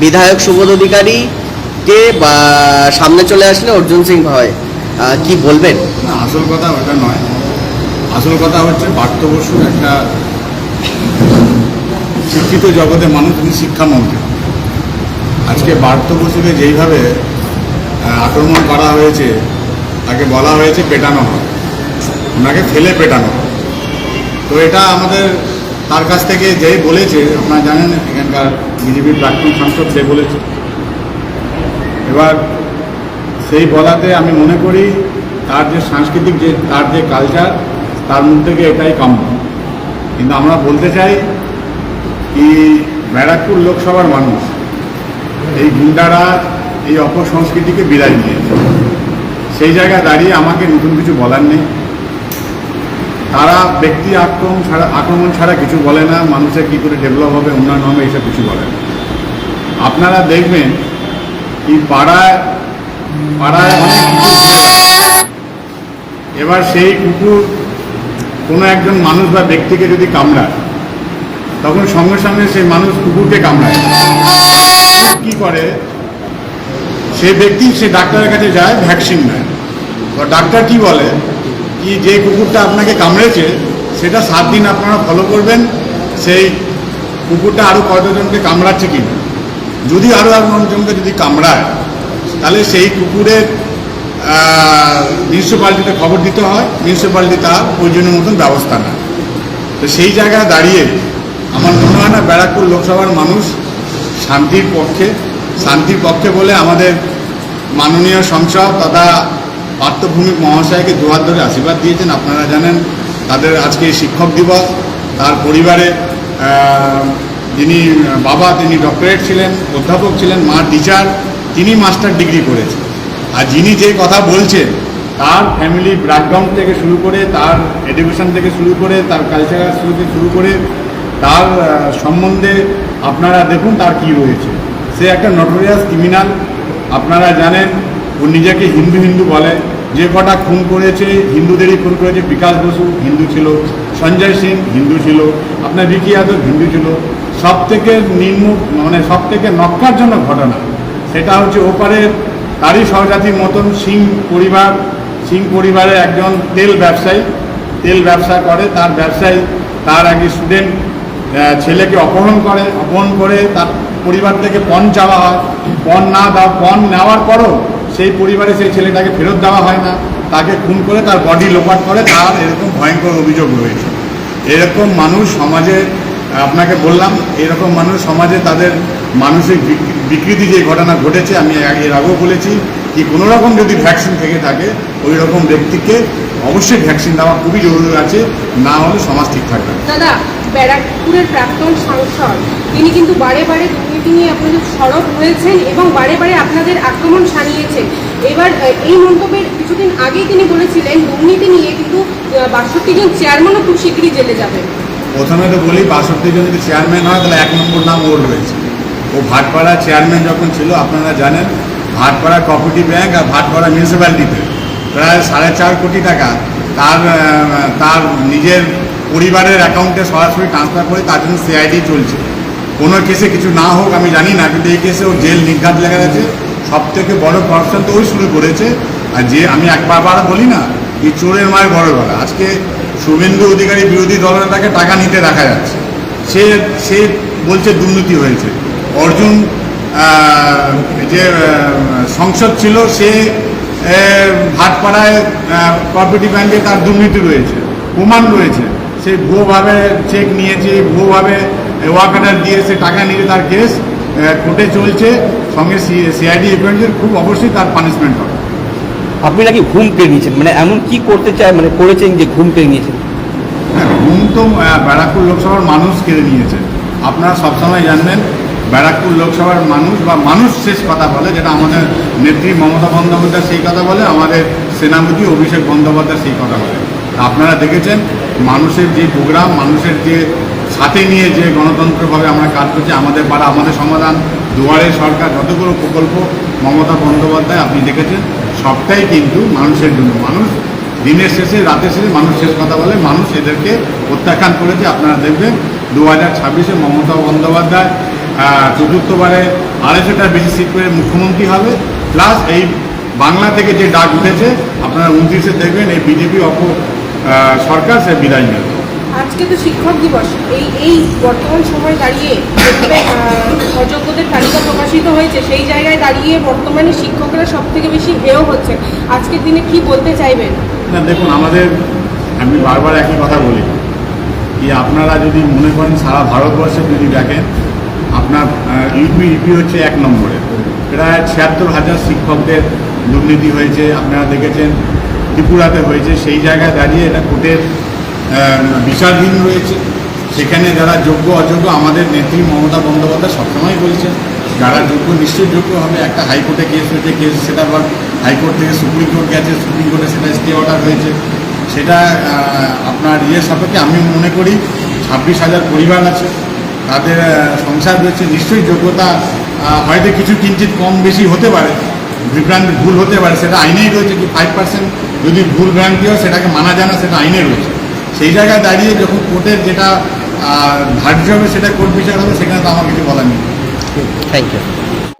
বিধায়ক সুবোধ অধিকারী কে সামনে চলে আসলে অর্জুন সিং আহ, কি বলবেন? না আসল কথা ওটা নয়। আসল কথা হচ্ছে পার্থ বসুর একটা শিক্ষিত জগতে মানুষ তিনি শিক্ষামন্ত্রী। আজকে পার্থ বসুকে যেইভাবে আক্রমণ করা হয়েছে তাকে বলা হয়েছে পেটানো হয়। ওনাকে ফেলে পেটানো তো এটা আমাদের তার কাছ থেকে যেই বলেছে, আপনারা জানেন এখানকার বিজেপির প্রাক্তন সাংসদ সে বলেছে। এবার সেই বলাতে আমি মনে করি তার যে সাংস্কৃতিক যে, তার যে কালচার তার মুখ থেকে এটাই কাম্য। কিন্তু আমরা বলতে চাই কি ব্যারাকপুর লোকসভার মানুষ এই গুন্ডারা এই অপসংস্কৃতিকে বিদায় নিয়েছে। সেই জায়গায় দাঁড়িয়ে আমাকে নতুন কিছু বলার নেই। তারা ব্যক্তি আক্রমণ ছাড়া আক্রমণ ছাড়া কিছু বলে না, মানুষের কী করে ডেভেলপ হবে, উন্নয়ন হবে এইসব কিছু বলে না। আপনারা দেখবেন কি পাড়ায় পাড়ায় এবার সেই কুকুর কোনো একজন মানুষ বা ব্যক্তিকে যদি কামড়ায়, তখন সঙ্গে সঙ্গে সেই মানুষ কুকুরকে কামড়ায়। কি করে? সে ব্যক্তি সে ডাক্তারের কাছে যায়, ভ্যাকসিন নেয়। তো ডাক্তার কি বলে? কি যে কুকুরটা আপনাকে কামড়েছে, সেটা সাত দিন আপনারা ফলো করবেন। সেই কুকুরটা আরও কতজনকে কামড়াচ্ছে কিনা যদি আরও একজনকে যদি কামড়ায়, তাহলে সেই কুকুরের মিউনিসিপ্যালিটিতে খবর দিতে হয়। মিউনিসিপ্যালিটি তার প্রয়োজনীয় মতন ব্যবস্থা নেয়। তো সেই জায়গায় দাঁড়িয়ে আমার মনে হয় না ব্যারাকপুর লোকসভার মানুষ শান্তির পক্ষে শান্তির পক্ষে বলে আমাদের মাননীয় সংসদ তথা পার্থভূমিক মহাশয়কে দুহাত ধরে আশীর্বাদ দিয়েছেন, আপনারা জানেন, তাদের আজকে শিক্ষক দিবস। তার পরিবারে যিনি বাবা, তিনি ডক্টরেট ছিলেন, অধ্যাপক ছিলেন, মা টিচার, তিনি মাস্টার ডিগ্রি করেছেন। আর যিনি যে কথা বলছেন, তার ফ্যামিলি ব্যাকগ্রাউন্ড থেকে শুরু করে, তার এডুকেশন থেকে শুরু করে, তার কালচারাল থেকে শুরু করে, তার সম্বন্ধে আপনারা দেখুন তার কি রয়েছে। সে একটা নটোরিয়াস ক্রিমিনাল আপনারা জানেন, ও নিজেকে হিন্দু হিন্দু বলে। যে কটা খুন করেছে, হিন্দুদেরই খুন করেছে, বিকাশ বসু হিন্দু ছিল, সঞ্জয় সিং হিন্দু ছিল, আপনার বিকি যাদব হিন্দু ছিল সব থেকে নিম্ন মানে সব থেকে নক্কারজনক ঘটনা, সেটা হচ্ছে ওপারের তারই সহজাতির মতন সিং পরিবার, সিং পরিবারের একজন তেল ব্যবসায়ী, তেল ব্যবসা করে, তার ব্যবসায়ী, তার আগে স্টুডেন্ট ছেলেকে অপহরণ করে অপহরণ করে তার পরিবার থেকে পণ চাওয়া হয়, পণ না দেওয়া পণ নেওয়ার পরও সেই পরিবারে সেই ছেলেটাকে ফেরত দেওয়া হয় না তাকে খুন করে তার বডি লোপাট করে, তার এরকম ভয়ঙ্কর অভিযোগ রয়েছে এরকম মানুষ সমাজে, আপনাকে বললাম, এরকম মানুষ সমাজে তাদের মানসিক বিক- বিকৃতি যে ঘটনা ঘটেছে, আমি এর আগেও বলেছি কি, কোনো রকম যদি ভ্যাকসিন থেকে থাকে, ওই রকম ব্যক্তিকে অবশ্যই ভ্যাকসিন দেওয়া খুবই জরুরি আছে, না হলে সমাজ ঠিক থাকবে। দাদা, ব্যারাকপুরের প্রাক্তন সাংসদ, তিনি কিন্তু বারে বারে নিয়ে আপনাদের সরব হয়েছেন এবং বারে বারে আপনাদের আক্রমণ সানিয়েছেন এবার এই মন্তব্যের কিছুদিন আগেই তিনি বলেছিলেন, দুর্নীতি নিয়ে কিন্তু বাষট্টি জন চেয়ারম্যানও খুব শীঘ্রই জেলে যাবেন প্রথমে তো বলি বাষট্টি জন যদি চেয়ারম্যান হয়, তাহলে এক নম্বর নাম ওর রয়েছে। ও ভাটপাড়া চেয়ারম্যান যখন ছিল, আপনারা জানেন, ভাটপাড়া কোঅপারেটিভ ব্যাংক আর ভাটপাড়া মিউনিসিপ্যালিটিতে প্রায় সাড়ে চার কোটি টাকা। তার তার নিজের পরিবারের অ্যাকাউন্টে সরাসরি ট্রান্সফার করে তার জন্য সিআইডি চলছে। কোনো কেসে কিছু না হোক, আমি জানি না, কিন্তু এই কেসে ও জেল নিঘাত লেগে গেছে। সব থেকে বড় করাপশন তো ওই শুরু করেছে। আর যে আমি একবার বার বলি না, এই চোরের মায়ের বড় গলা। আজকে শুভেন্দু অধিকারী বিরোধী দলের তাকে টাকা নিতে দেখা যাচ্ছে। সে সে বলছে দুর্নীতি হয়েছে। অর্জুন যে সংসদ ছিল, সে ভাটপাড়ায় কোঅপারেটিভ ব্যাংকে তার দুর্নীতি রয়েছে। প্রমাণ রয়েছে। সে ভুয়োভাবে চেক নিয়েছে, ভুয়োভাবে ওয়াকাটার দিয়ে সে টাকা নিয়ে তার কেস কোর্টে চলছে। সঙ্গে সিআইডি এফআইআর খুব অবশ্যই তার পানিশমেন্ট হবে। আপনি নাকি ঘুম পেয়ে নিয়েছেন? মানে এমন কি করতে চায় মানে করেছেন যে ঘুম পেয়ে নিয়েছেন? ঘুম তো ব্যারাকপুর লোকসভার মানুষ কেড়ে নিয়েছে। আপনারা সবসময় জানবেন ব্যারাকপুর লোকসভার মানুষ বা মানুষ শেষ কথা বলে যেটা আমাদের নেত্রী মমতা বন্দ্যোপাধ্যায় সেই কথা বলে আমাদের সেনাপতি অভিষেক বন্দ্যোপাধ্যায় সেই কথা বলে। আপনারা দেখেছেন মানুষের যে প্রোগ্রাম মানুষের যে সাথে নিয়ে যে গণতন্ত্রভাবে আমরা কাজ করছি, আমাদের পাড়া, আমাদের সমাধান, দুয়ারে সরকার, যতগুলো প্রকল্প মমতা বন্দ্যোপাধ্যায় আপনি দেখেছেন, সবটাই কিন্তু মানুষের জন্য। মানুষ দিনের শেষে, রাতের শেষে মানুষ শেষ কথা বলে, মানুষ এদেরকে প্রত্যাখ্যান করেছে। আপনারা দেখবেন দু হাজার ছাব্বিশে মমতা বন্দ্যোপাধ্যায় চতুর্থবারে আড়াইশোটার বেশি সিট পেয়ে মুখ্যমন্ত্রী হবে। প্লাস এই বাংলা থেকে যে ডাক উঠেছে, আপনারা উনত্রিশে দেখবেন এই বিজেপি অপ সরকার সে বিদায় নেবে। আজকে তো শিক্ষক দিবস। এই এই বর্তমান সময়ে দাঁড়িয়ে অযোগ্যদের তালিকা প্রকাশিত হয়েছে, সেই জায়গায় দাঁড়িয়ে বর্তমানে শিক্ষকরা সব থেকে বেশি হেয় হচ্ছে। আজকের দিনে কি বলতে চাইবেন? না, দেখুন, আমাদের, আমি বারবার একই কথা বলি যে আপনারা যদি মনে করেন সারা ভারতবর্ষে যদি দেখেন, আপনার ইউপি ইউপি হচ্ছে এক নম্বরে। প্রায় ছিয়াত্তর হাজার শিক্ষকদের দুর্নীতি হয়েছে, আপনারা দেখেছেন, ত্রিপুরাতে হয়েছে, সেই জায়গায় দাঁড়িয়ে এটা কোর্টের বিচারহীন রয়েছে। সেখানে যারা যোগ্য, অযোগ্য, আমাদের নেত্রী মমতা বন্দ্যোপাধ্যায় সবসময় বলছেন, যারা যোগ্য, নিশ্চয়ই যোগ্য হবে। একটা হাইকোর্টে কেস হয়েছে, কেস সেটা আবার হাইকোর্ট থেকে সুপ্রিম কোর্ট গেছে, সুপ্রিম কোর্টে সেটা স্টে অর্ডার হয়েছে। সেটা আপনার ইয়ে সাপেক্ষে আমি মনে করি ছাব্বিশ হাজার পরিবার আছে, তাদের সংসার রয়েছে। নিশ্চয়ই যোগ্যতা হয়তো কিছু কিঞ্চিত কম বেশি হতে পারে, বিভ্রান্তি ভুল হতে পারে, সেটা আইনেই রয়েছে কি ফাইভ পার্সেন্ট যদি ভুল ভ্রান্তি হয় সেটাকে মানা যায় না, সেটা আইনে রয়েছে। সেই জায়গায় দাঁড়িয়ে যখন কোর্টের যেটা ধার্য হবে সেটা কোর্ট বিচার হবে, সেখানে তো আমার কিছু বলার নেই। Thank you